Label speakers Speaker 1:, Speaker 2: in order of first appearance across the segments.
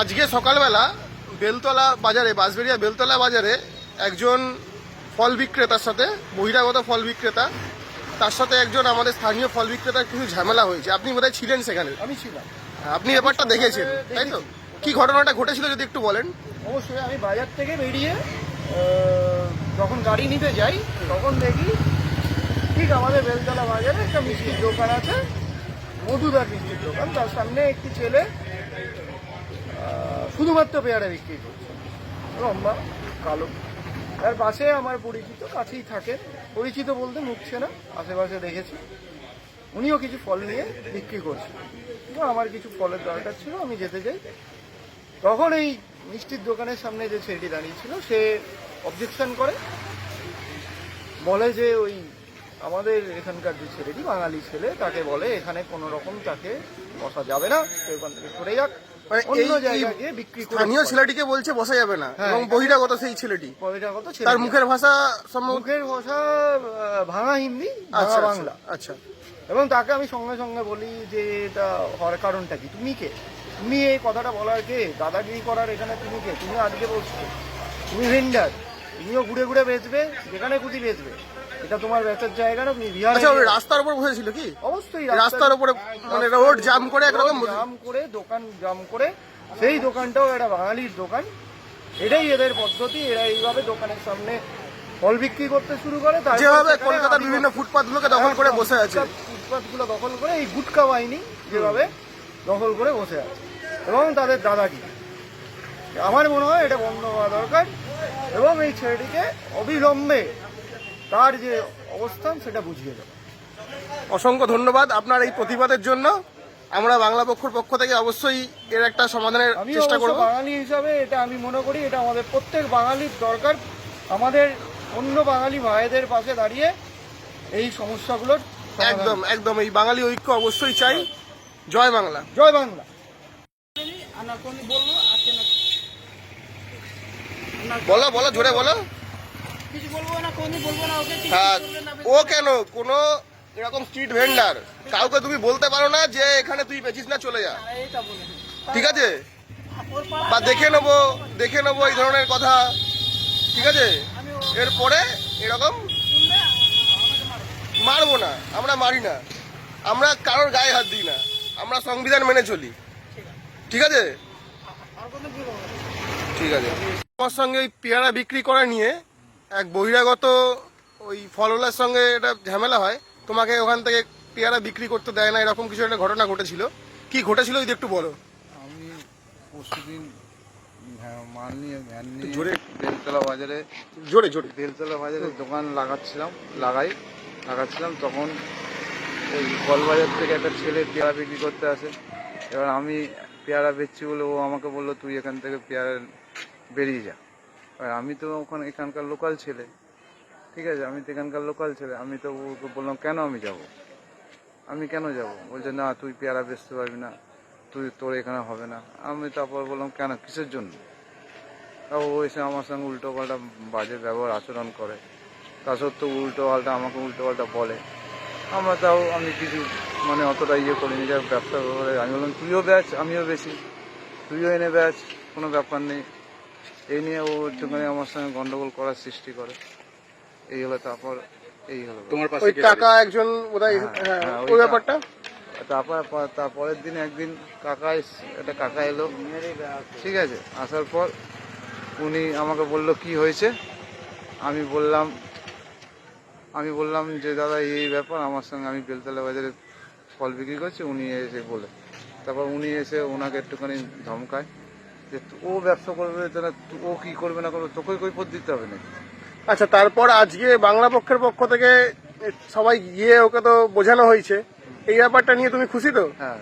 Speaker 1: আজকে সকালবেলা বেলতলা বাজারে বাঁশবেড়িয়া বেলতলা বাজারে একজন ফল বিক্রেতার সাথে বহিরাগত ফল বিক্রেতা তার সাথে একজন আমাদের স্থানীয় ফল বিক্রেতার কিছু ঝামেলা হয়েছে। আপনি বোধহয় ছিলেন সেখানে।
Speaker 2: আমি ছিলাম।
Speaker 1: আপনি ব্যাপারটা দেখেছেন তাই তো? কি ঘটনাটা ঘটেছিল যদি একটু বলেন?
Speaker 2: অবশ্যই আমি বাজার থেকে বেরিয়ে যখন গাড়ি নিতে যাই তখন দেখি ঠিক আমাদের বেলতলা বাজারে একটা মিষ্টির দোকান আছে মধুদার মিষ্টির দোকান। তার সামনে একটি ছেলে শুধুমাত্র পেয়ারা বিক্রি করছে। লম্বা, কালো। তার পাশে আমার পরিচিত, কাছেই থাকে। পরিচিত বলতে মুখছে না, আশেপাশে দেখেছি। উনিও কিছু ফল নিয়ে বিক্রি করছে। তো আমার কিছু ফলের দরকার ছিল, আমি যেতে যাই তখন এই মিষ্টির দোকানের সামনে যে ছেলেটি দাঁড়িয়ে ছিল, সে অবজেকশন করে। বলে যে ওই আমাদের এখানকার যে ছেলেটি, বাঙালি ছেলে, তাকে বলে এখানে কোনো রকম তাকে বসা যাবে না, সে ওখান থেকে সরে যাক।
Speaker 1: মানে
Speaker 2: অন্য
Speaker 1: এই- এই
Speaker 2: জায়গায় গিয়ে বিক্রি করে
Speaker 1: স্থানীয় ছেলেটিকে বলছে বসা যাবে না।
Speaker 2: হ্যাঁ।
Speaker 1: এবং বহিরাগত সেই ছেলেটি।
Speaker 2: বহিরাগত ছেলে
Speaker 1: তার মুখের ভাষা
Speaker 2: মুখের ভাষা ভাঙা হিন্দি ভাঙা
Speaker 1: আচ্ছা
Speaker 2: বাংলা।
Speaker 1: আচ্ছা, আচ্ছা
Speaker 2: এবং তাকে আমি সঙ্গে সঙ্গে বলি যে এটা হওয়ার কারণটা কি? তুমি কে? তুমি এই কথাটা বলার কে? দাদাগিরি করার এখানে তুমি কে? তুমি আজকে বলছো। তুমি ভেন্ডার তুমিও ঘুরে ঘুরে বেচবে যেখানে খুঁজি বেচবে। এটা তোমার বেচার জায়গা না বিহারে
Speaker 1: আচ্ছা ওই রাস্তার উপর বসেছিল কি?
Speaker 2: অবশ্যই
Speaker 1: রাস্তার উপরে মানে রোড জাম করে একরকম
Speaker 2: জাম করে দোকান জাম করে সেই দোকানটাও একটা বাঙালির দোকান। এটাই এদের পদ্ধতি এরা এইভাবে দোকানের সামনে ফল বিক্রি করতে শুরু করে
Speaker 1: যেভাবে কলকাতার বিভিন্ন ফুটপাথগুলোকে দখল করে বসে আছে।
Speaker 2: ফুটপাথগুলো দখল করে এই গুটকা বাহিনী যেভাবে দখল করে বসে আছে। এবং তাদের দাদাগিরি। আমার মনে হয় এটা বন্ধ হওয়া দরকার। এবং এই ছেলেটিকে অবিলম্বে তার যে অবস্থান সেটা বুঝিয়ে দেবে।
Speaker 1: অসংখ্য ধন্যবাদ আপনার এই প্রতিবাদের জন্য। আমরা বাংলা পক্ষর পক্ষ থেকে অবশ্যই এর একটা সমাধানের
Speaker 2: আমি
Speaker 1: চেষ্টা করব।
Speaker 2: বাঙালি হিসাবে এটা আমি মনে করি এটা আমাদের প্রত্যেক বাঙালির দরকার। আমাদের অন্য বাঙালি ভাইদের পাশে দাঁড়িয়ে এই সমস্যাগুলোর
Speaker 1: একদম একদম এই বাঙালি ঐক্য অবশ্যই চাই। জয় বাংলা।
Speaker 2: জয় বাংলা।
Speaker 1: বলো বলো জোরে বলো। হ্যাঁ ও কেন? কোনো এরকম স্ট্রিট ভেন্ডার কাউকে তুমি বলতে পারো না যে এখানে তুই বেচিস না চলে যা। ঠিক আছে? বা দেখে নেব দেখে নেব এই ধরনের কথা। ঠিক আছে? এরপরে এরকম মারবো। না আমরা মারি না। আমরা কারোর গায়ে হাত দিই না। আমরা সংবিধান মেনে চলি। ঠিক আছে। ঠিক আছে? আমার সঙ্গে ওই পেয়ারা বিক্রি করা নিয়ে এক বহিরাগত ওই ফলওয়ালার সঙ্গে এটা ঝামেলা হয়। তোমাকে ওখান থেকে পেয়ারা বিক্রি করতে দেয় না এরকম কিছু একটা ঘটনা ঘটেছিল। কি ঘটেছিল যদি একটু বলো?
Speaker 3: আমি পরশুদিন ভ্যা- মাল নিয়ে ভ্যান নিয়ে
Speaker 1: জোরে।
Speaker 3: বেলতলা বাজারে
Speaker 1: জোরে জোরে।
Speaker 3: বেলতলা বাজারে দোকান লাগাচ্ছিলাম লাগাই লাগাচ্ছিলাম তখন ওই কলবাজার থেকে একটা ছেলে পেয়ারা বিক্রি করতে আসে। এবার আমি পেয়ারা বেচছি বলে ও আমাকে বলল তুই এখান থেকে পেয়ারা বেরিয়ে যা। এবার আমি তো ওখানে এখানকার লোকাল ছেলে। ঠিক আছে? আমি তো এখানকার লোকাল ছেলে। আমি তো ওকে বললাম, কেন আমি যাব? আমি কেন যাব? বলছে, না, তুই পেয়ারা বেচতে পারবি না। তুই, তোর এখানে হবে না। আমি তারপর বললাম, কেন? কিসের জন্য? তা ও এসে আমার সঙ্গে উল্টো পাল্টা বাজে ব্যবহার, আচরণ করে। তা সত্ত্বেও উল্টো পাল্টা, আমাকে উল্টো পাল্টা বলে। আমরা তাও, আমি কিছু মানে অতটা ইয়ে করিনি। যে ব্যবসা আমি বললাম, তুইও ব্যাচ আমিও বেশি তুইও এনে ব্যাচ কোনো ব্যাপার নেই। এই নিয়ে ও একটুখানি আমার সঙ্গে গন্ডগোল করার সৃষ্টি করে। এই হলো তারপর এই হলো। তোমার
Speaker 1: ওই কাকা একজন বোধহয়
Speaker 3: হ্যাঁ,
Speaker 1: হ্যাঁ,
Speaker 3: হ্যাঁ,
Speaker 1: ওই ব্যাপারটা?
Speaker 3: তারপর পর- তারপরের দিন একদিন কাকা এস- একটা কাকা এলো। ঠিক আছে আসার পর উনি আমাকে বলল কি হয়েছে? আমি বললাম আমি বললাম যে দাদা এই এই ব্যাপার আমার সঙ্গে আমি বেলতলা বাজারে ফল বিক্রি করছি। উনি এসে বলে। তারপর উনি এসে ওনাকে একটুখানি ধমকায়। যে ও ব্যবসা করবে তাহলে ও কি করবে না করবে তোকে কৈপত দিতে হবে নাকি?
Speaker 1: আচ্ছা তারপর আজকে বাংলা পক্ষের পক্ষ থেকে সবাই গিয়ে ওকে তো বোঝানো হয়েছে। এই ব্যাপারটা নিয়ে তুমি খুশি তো?
Speaker 3: হ্যাঁ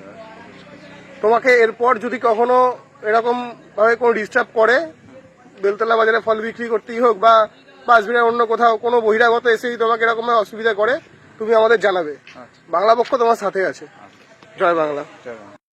Speaker 1: তোমাকে এরপর যদি কখনো এরকম ভাবে কোনো ডিস্টার্ব করে বেলতলা বাজারে ফল বিক্রি করতেই হোক বা বাসবিনের অন্য কোথাও কোনো বহিরাগত এসেই তোমাকে এরকম অসুবিধা করে তুমি আমাদের জানাবে।
Speaker 3: আচ্ছা।
Speaker 1: বাংলা পক্ষ তোমার সাথে আছে। জয় বাংলা।
Speaker 3: চলো